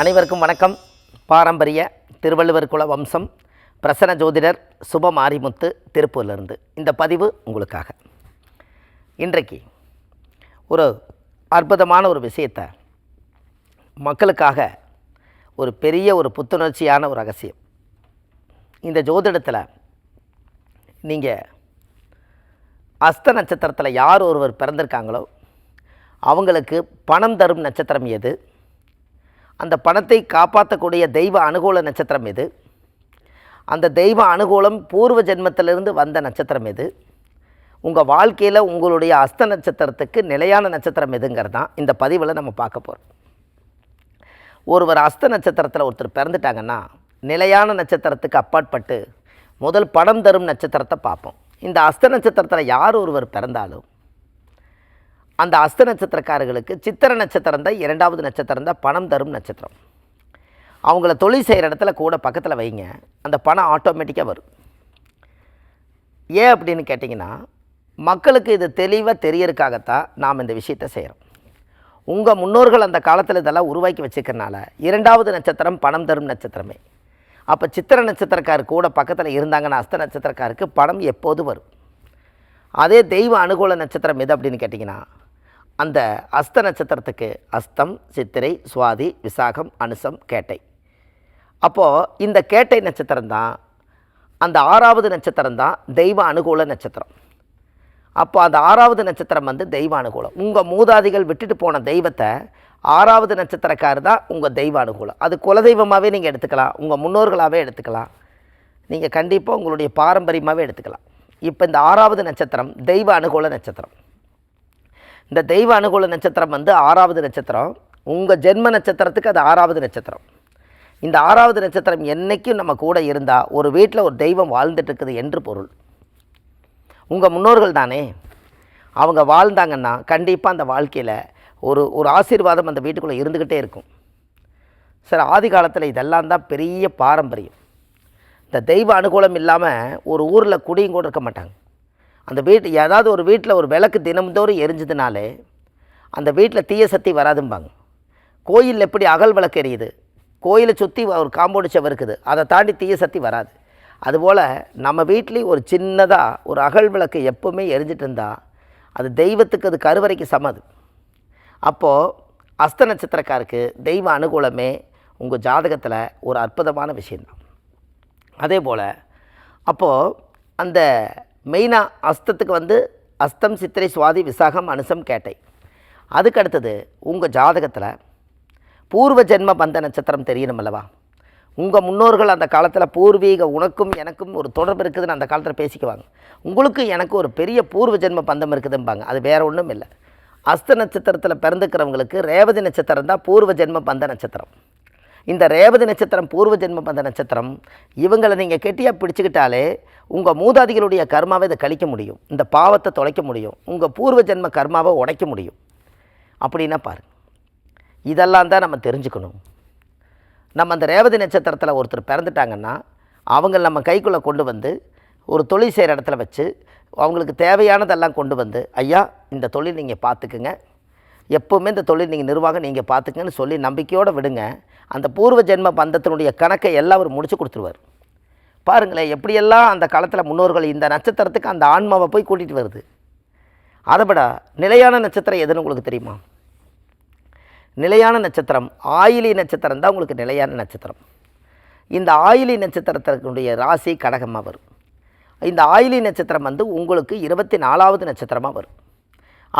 அனைவருக்கும் வணக்கம். பாரம்பரிய திருவள்ளுவர் குல வம்சம் பிரசன்ன ஜோதிடர் சுப மாரிமுத்து திருப்பூர்லேருந்து. இந்த பதிவு உங்களுக்காக. இன்றைக்கு ஒரு அற்புதமான ஒரு விஷயத்தை மக்களுக்காக ஒரு பெரிய ஒரு புத்துணர்ச்சியான ஒரு ரகசியம். இந்த ஜோதிடத்தில் நீங்கள் அஸ்த நட்சத்திரத்தில் யார் ஒருவர் பிறந்திருக்காங்களோ அவங்களுக்கு பணம் தரும் நட்சத்திரம் எது? அந்த பணத்தை காப்பாற்றக்கூடிய தெய்வ அனுகூல நட்சத்திரம் எது? அந்த தெய்வ அனுகூலம் பூர்வ ஜென்மத்திலிருந்து வந்த நட்சத்திரம் எது? உங்கள் வாழ்க்கையில் உங்களுடைய அஸ்த நட்சத்திரத்துக்கு நிலையான நட்சத்திரம் எதுங்கிறது தான் இந்த பதிவில் நம்ம பார்க்க போகிறோம் ஒருவர் அஸ்த நட்சத்திரத்தில் ஒருத்தர் பிறந்துட்டாங்கன்னா நிலையான நட்சத்திரத்துக்கு அப்பாற்பட்டு முதல் பணம் தரும் நட்சத்திரத்தை பார்ப்போம். இந்த அஸ்த நட்சத்திரத்தில் யார் ஒருவர் பிறந்தாலும் அந்த அஸ்த நட்சத்திரக்காரர்களுக்கு சித்திர நட்சத்திரம் தான் இரண்டாவது நட்சத்திரம் தான் பணம் தரும் நட்சத்திரம். அவங்கள தொழில் செய்கிற இடத்துல கூட பக்கத்தில் வைங்க அந்த பணம் ஆட்டோமேட்டிக்காக வரும். ஏன் அப்படின்னு கேட்டிங்கன்னா மக்களுக்கு இது தெளிவாக தெரியறதுக்காகத்தான் நாம் இந்த விஷயத்தை செய்கிறோம் உங்கள் முன்னோர்கள் அந்த காலத்தில் இதெல்லாம் உருவாக்கி வச்சுக்கிறனால இரண்டாவது நட்சத்திரம் பணம் தரும் நட்சத்திரமே. அப்போ சித்திர நட்சத்திரக்கார் கூட பக்கத்தில் இருந்தாங்கன்னா அஸ்த நட்சத்திரக்காருக்கு பணம் எப்போது வரும்? அதே தெய்வ அனுகூல நட்சத்திரம் எது அப்படின்னு கேட்டிங்கன்னா அந்த அஸ்த நட்சத்திரத்துக்கு அஸ்தம் சித்திரை சுவாதி விசாகம் அனுசம் கேட்டை. அப்போது இந்த கேட்டை நட்சத்திரம் தான் அந்த ஆறாவது நட்சத்திரம் தான் தெய்வ அனுகூல நட்சத்திரம். அப்போ அந்த ஆறாவது நட்சத்திரம் வந்து தெய்வ அனுகூலம். உங்கள் மூதாதிகள் விட்டுட்டு போன தெய்வத்தை ஆறாவது நட்சத்திரக்காரர் தான் உங்கள் தெய்வ அனுகூலம். அது குலதெய்வமாகவே நீங்கள் எடுத்துக்கலாம் உங்கள் முன்னோர்களாகவே எடுத்துக்கலாம். நீங்கள் கண்டிப்பாக உங்களுடைய பாரம்பரியமாகவே எடுத்துக்கலாம். இப்போ இந்த ஆறாவது நட்சத்திரம் தெய்வ அனுகூல நட்சத்திரம். இந்த தெய்வ அனுகூல நட்சத்திரம் வந்து ஆறாவது நட்சத்திரம். உங்கள் ஜென்ம நட்சத்திரத்துக்கு அது ஆறாவது நட்சத்திரம். இந்த ஆறாவது நட்சத்திரம் என்றைக்கும் நம்ம கூட இருந்தால் ஒரு வீட்டில் ஒரு தெய்வம் வாழ்ந்துட்டுருக்குது என்று பொருள். உங்கள் முன்னோர்கள் தானே. அவங்க வாழ்ந்தாங்கன்னா கண்டிப்பாக அந்த வாழ்க்கையில் ஒரு ஒரு ஆசீர்வாதம் அந்த வீட்டுக்குள்ளே இருந்துக்கிட்டே இருக்கும். சார் ஆதி காலத்தில் இதெல்லாம் தான் பெரிய பாரம்பரியம். இந்த தெய்வ அனுகூலம் இல்லாமல் ஒரு ஊரில் குடியும் கூட இருக்க மாட்டாங்க. அந்த வீட்டு ஏதாவது ஒரு வீட்டில் ஒரு விளக்கு தினம்தோறும் எரிஞ்சதுனாலே அந்த வீட்டில் தீய சக்தி வராதும்பாங்க. கோயிலில் எப்படி அகல் விளக்கு எரியுது? கோயிலை சுற்றி ஒரு காம்பவுண்டு செவரு இருக்குது. அதை தாண்டி தீய சக்தி வராது. அதுபோல் நம்ம வீட்லேயும் ஒரு சின்னதாக ஒரு அகல் விளக்கு எப்போவுமே எரிஞ்சிட்டு இருந்தால் அது தெய்வத்துக்கு அது கருவறைக்கு சமது அப்போது அஸ்த நட்சத்திரக்காருக்கு தெய்வ அனுகூலமே உங்கள் ஜாதகத்தில் ஒரு அற்புதமான விஷயந்தான் அதே போல் அப்போது அந்த மெயினாக அஸ்தத்துக்கு வந்து அஸ்தம் சித்திரை சுவாதி விசாகம் அனுசம் கேட்டை. அதுக்கு அடுத்தது உங்கள் ஜாதகத்தில் பூர்வ ஜென்ம பந்த நட்சத்திரம் தெரியணும் அல்லவா? உங்கள் முன்னோர்கள் அந்த காலத்தில் பூர்வீக உனக்கும் எனக்கும் ஒரு தொடர்பு இருக்குதுன்னு அந்த காலத்தில் பேசிக்குவாங்க. உங்களுக்கு எனக்கு ஒரு பெரிய பூர்வ ஜென்ம பந்தம் இருக்குதும்பாங்க. அது வேறு ஒன்றும் இல்லை. அஸ்த நட்சத்திரத்தில் பிறந்துக்கிறவங்களுக்கு ரேவதி நட்சத்திரம் தான் பூர்வ ஜென்ம பந்த நட்சத்திரம். இந்த ரேவதி நட்சத்திரம் பூர்வ ஜென்ம பந்த நட்சத்திரம் இவங்களை நீங்கள் கெட்டியாக பிடிச்சிக்கிட்டாலே உங்கள் மூதாதிகளுடைய கர்மாவை இதை கழிக்க முடியும். இந்த பாவத்தை தொலைக்க முடியும். உங்கள் பூர்வ ஜென்ம கர்மாவை உடைக்க முடியும். அப்படின்னா பாருங்க. இதெல்லாம் தான் நம்ம தெரிஞ்சுக்கணும். நம்ம அந்த ரேவதி நட்சத்திரத்தில் ஒருத்தர் பிறந்துட்டாங்கன்னா அவங்க நம்ம கைக்குள்ளே கொண்டு வந்து ஒரு தொழில் செய்கிற இடத்துல வச்சு அவங்களுக்கு தேவையானதெல்லாம் கொண்டு வந்து ஐயா இந்த தொழில் நீங்கள் பார்த்துக்குங்க. எப்போவுமே இந்த தொழில் நீங்கள் நிர்வாகம் நீங்கள் பார்த்துக்கங்கன்னு சொல்லி நம்பிக்கையோடு விடுங்க. அந்த பூர்வ ஜென்ம பந்தத்தினுடைய கணக்கை எல்லாம் அவர் முடிச்சு கொடுத்துருவார். பாருங்களேன் எப்படியெல்லாம் அந்த காலத்தில் முன்னோர்கள் இந்த நட்சத்திரத்துக்கு அந்த ஆன்மாவை போய் கூட்டிகிட்டு வருது. அதை விட நிலையான நட்சத்திரம் எதுன்னு உங்களுக்கு தெரியுமா? நிலையான நட்சத்திரம் ஆயிலி நட்சத்திரம் தான் உங்களுக்கு நிலையான நட்சத்திரம். இந்த ஆயிலி நட்சத்திரத்தினுடைய ராசி கடகமாக வரும். இந்த ஆயிலி நட்சத்திரம் வந்து உங்களுக்கு இருபத்தி நாலாவது நட்சத்திரமாக வரும்.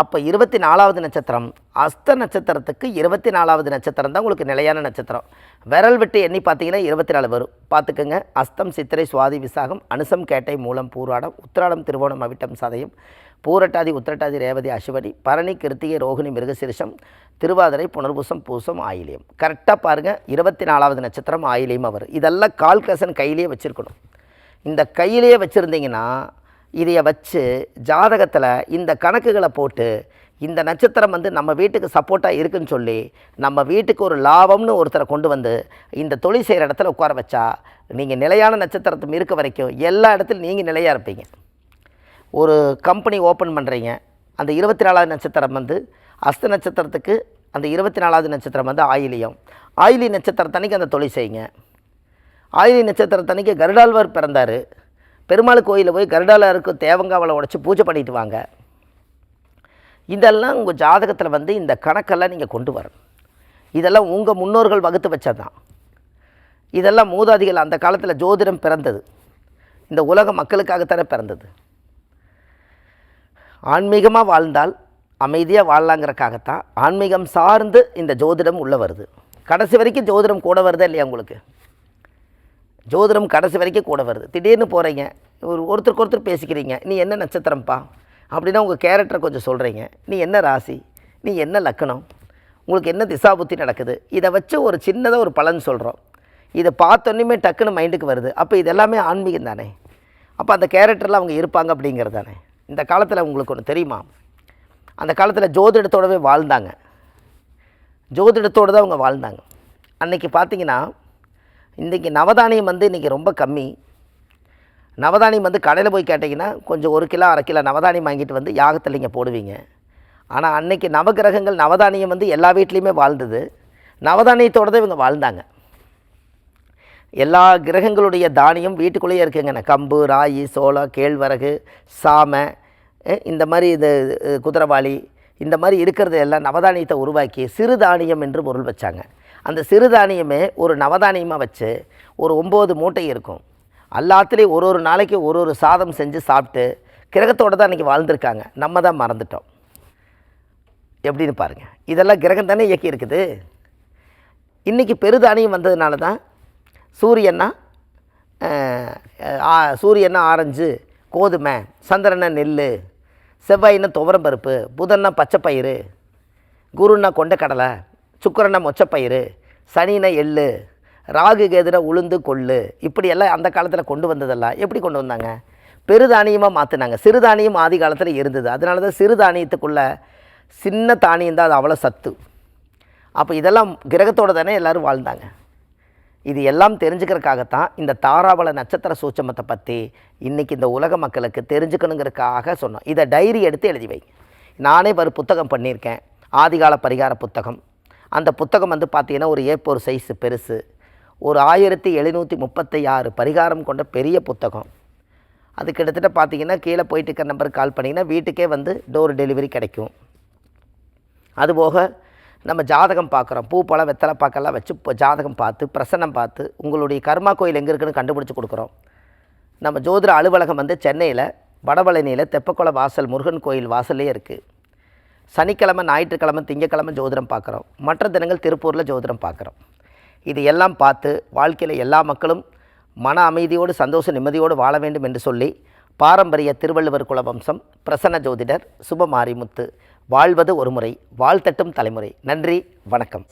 அப்போ இருபத்தி நாலாவது நட்சத்திரம் அஸ்த நட்சத்திரத்துக்கு இருபத்தி நாலாவது நட்சத்திரம் தான் உங்களுக்கு நிலையான நட்சத்திரம். விரல் விட்டு எண்ணி பார்த்தீங்கன்னா இருபத்தி நாலு வரும். பார்த்துக்கோங்க. அஸ்தம் சித்திரை சுவாதி விசாகம் அனுசம் கேட்டை மூலம் பூராடம் உத்திராடம் திருவோணம் அவிட்டம் சதயம் பூரட்டாதி உத்திரட்டாதி ரேவதி அசுவடி பரணி கிருத்திகை ரோகிணி மிருகசிரிஷம் திருவாதிரை புனர்பூசம் பூசம் ஆயிலியம். கரெக்டாக பாருங்கள் இருபத்தி நாலாவது நட்சத்திரம் ஆயிலியமாக வரும். இதெல்லாம் கால்கசன் கையிலேயே வச்சுருக்கணும். இந்த கையிலேயே வச்சுருந்தீங்கன்னா இதைய வச்சு ஜாதகத்தில் இந்த கணக்குகளை போட்டு இந்த நட்சத்திரம் வந்து நம்ம வீட்டுக்கு சப்போர்ட்டாக இருக்குன்னு சொல்லி நம்ம வீட்டுக்கு ஒரு லாபம்னு ஒருத்தரை கொண்டு வந்து இந்த தொழில் செய்கிற இடத்துல உட்கார வச்சா நீங்கள் நிலையான நட்சத்திரத்தை இருக்க வரைக்கும் எல்லா இடத்துலையும் நீங்கள் நிலையாக இருப்பீங்க. ஒரு கம்பெனி ஓப்பன் பண்ணுறீங்க அந்த இருபத்தி நாலாவது நட்சத்திரம் வந்து அஸ்த நட்சத்திரத்துக்கு அந்த இருபத்தி நாலாவது நட்சத்திரம் வந்து ஆயிலியம். ஆயிலி நட்சத்திரத்தன்னைக்கு அந்த தொழில் செய்யுங்க. ஆயிலி நட்சத்திரத்தன்னைக்கு கருடாழ்வார் பிறந்தார். பெருமாள் கோயிலில் போய் கருடாளருக்கு தேவங்காவலை உடச்சி பூஜை பண்ணிட்டு வாங்க. இதெல்லாம் உங்கள் ஜாதகத்தில் வந்து இந்த கணக்கெல்லாம் நீங்கள் கொண்டு வரணும். இதெல்லாம் உங்கள் முன்னோர்கள் வகுத்து வச்சது தான் இதெல்லாம் மூதாதிகள் அந்த காலத்தில் ஜோதிடம் பிறந்தது. இந்த உலக மக்களுக்காகத்தானே பிறந்தது. ஆன்மீகமாக வாழ்ந்தால் அமைதியாக வாழலாங்கிறக்காகத்தான் ஆன்மீகம் சார்ந்து இந்த ஜோதிடம் உள்ளே வருது. கடைசி வரைக்கும் ஜோதிடம் கூட வருதே இல்லையா உங்களுக்கு? ஜோதிடம் கடைசி வரைக்கும் கூட வருது. திடீர்னு போகிறீங்க ஒரு ஒருத்தருக்கு ஒருத்தர் பேசிக்கிறீங்க நீ என்ன நட்சத்திரம்ப்பா அப்படின்னா உங்கள் கேரக்டரை கொஞ்சம் சொல்கிறீங்க நீ என்ன ராசி? நீ என்ன லக்கணம்? உங்களுக்கு என்ன திசாபுத்தி நடக்குது? இதை வச்சு ஒரு சின்னதாக ஒரு பலன் சொல்கிறோம் இதை பார்த்தோன்னே டக்குன்னு மைண்டுக்கு வருது. அப்போ இது எல்லாமே ஆன்மீகம் தானே? அப்போ அந்த கேரக்டரில் அவங்க இருப்பாங்க அப்படிங்கிறது தானே? இந்த காலத்தில் உங்களுக்கு ஒன்று தெரியுமா? அந்த காலத்தில் ஜோதிடத்தோடவே வாழ்ந்தாங்க. ஜோதிடத்தோடு தான் அவங்க வாழ்ந்தாங்க. அன்றைக்கி பார்த்தீங்கன்னா இன்றைக்கி நவதானியம் வந்து இன்றைக்கி ரொம்ப கம்மி. நவதானியம் வந்து கடையில் போய் கேட்டிங்கன்னா கொஞ்சம் ஒரு கிலோ அரை கிலோ நவதானியம் வாங்கிட்டு வந்து யாகத்தில் நீங்கள் போடுவீங்க. ஆனால் அன்னைக்கு நவகிரகங்கள் நவதானியம் வந்து எல்லா வீட்லேயுமே வாழ்ந்தது. நவதானியத்தோடு தான் இவங்க வாழ்ந்தாங்க. எல்லா கிரகங்களுடைய தானியம் வீட்டுக்குள்ளேயே இருக்குங்க கம்பு ராகி சோளம் கேழ்வரகு சாமை இந்த மாதிரி இது குதிரவாளி இந்த மாதிரி இருக்கிறது எல்லாம் நவதானியத்தை உருவாக்கி சிறுதானியம் என்று பொருள் வச்சாங்க. அந்த சிறுதானியமே ஒரு நவதானியமாக வச்சு ஒரு ஒம்பது மூட்டை இருக்கும். எல்லாத்துலேயும் ஒரு ஒரு நாளைக்கு ஒரு ஒரு சாதம் செஞ்சு சாப்பிட்டு கிரகத்தோடு தான் இன்றைக்கி வாழ்ந்திருக்காங்க. நம்ம தான் மறந்துட்டோம். எப்படின்னு பாருங்கள் இதெல்லாம் கிரகம் தானே இயக்கி இருக்குது. இன்றைக்கி பெருதானியம் வந்ததுனால தான் சூரியன்னா சூரியன்னா ஆரஞ்சு கோதுமை சந்திரனை நெல் செவ்வாயின்னா துவரம்பருப்பு புதன்னா பச்சை பயிறு குருன்னா கொண்டக்கடலை சுக்கரனை மொச்சப்பயிறு சனினை எள்ளு ராகு கேதுன உளுந்து கொள்ளு இப்படியெல்லாம் அந்த காலத்தில் கொண்டு வந்ததெல்லாம் எப்படி கொண்டு வந்தாங்க? பெருதானியமாக மாற்றினாங்க சிறுதானியம் ஆதி காலத்தில் இருந்தது. அதனால தான் சிறுதானியத்துக்குள்ளே சின்ன தானியம் தான் அது அவ்வளோ சத்து. அப்போ இதெல்லாம் கிரகத்தோடு தானே எல்லோரும் வாழ்ந்தாங்க. இது எல்லாம் தெரிஞ்சுக்கிறதுக்காகத்தான் இந்த தாராபல நட்சத்திர சூட்சமத்தை பற்றி இன்றைக்கி இந்த உலக மக்களுக்கு தெரிஞ்சுக்கணுங்கிறதுக்காக சொன்னோம். இதை டைரி எடுத்து எழுதி வைங்க நானே ஒரு புத்தகம் பண்ணியிருக்கேன். ஆதிகால பரிகார புத்தகம். அந்த புத்தகம் வந்து பார்த்தீங்கன்னா ஒரு ஏப்போர் சைஸ் பெருசு. ஒரு ஆயிரத்தி எழுநூற்றி முப்பத்தி ஆறு பரிகாரம் கொண்ட பெரிய புத்தகம். அது கிட்டத்தட்ட பார்த்தீங்கன்னா கீழே போயிட்டு இருக்க நம்பருக்கு கால் பண்ணிங்கன்னா வீட்டுக்கே வந்து டோர் டெலிவரி கிடைக்கும். அதுபோக நம்ம ஜாதகம் பார்க்குறோம். பூ பழம் வெத்தலை பாக்கெல்லாம் வச்சு இப்போ ஜாதகம் பார்த்து பிரசன்னம் பார்த்து உங்களுடைய கர்மா கோயில் எங்கே இருக்குன்னு கண்டுபிடிச்சி கொடுக்குறோம். நம்ம ஜோதிட அலுவலகம் வந்து சென்னையில் வடபழனியில் தெப்பக்குள வாசல் முருகன் கோயில் வாசல்லே இருக்குது சனிக்கிழமை ஞாயிற்றுக்கிழமை திங்கக்கிழமை ஜோதிடம் பார்க்குறோம். மற்ற தினங்கள் திருப்பூரில் ஜோதிடம் பார்க்குறோம். இது எல்லாம் பார்த்து வாழ்க்கையில் எல்லா மக்களும் மன அமைதியோடு சந்தோஷ நிம்மதியோடு வாழ வேண்டும் என்று சொல்லி பாரம்பரிய திருவள்ளுவர் குலவம்சம் பிரசன்ன ஜோதிடர் சுபமாரிமுத்து வாழ்வது ஒரு முறை வாழ்த்தட்டும் தலைமுறை. நன்றி வணக்கம்.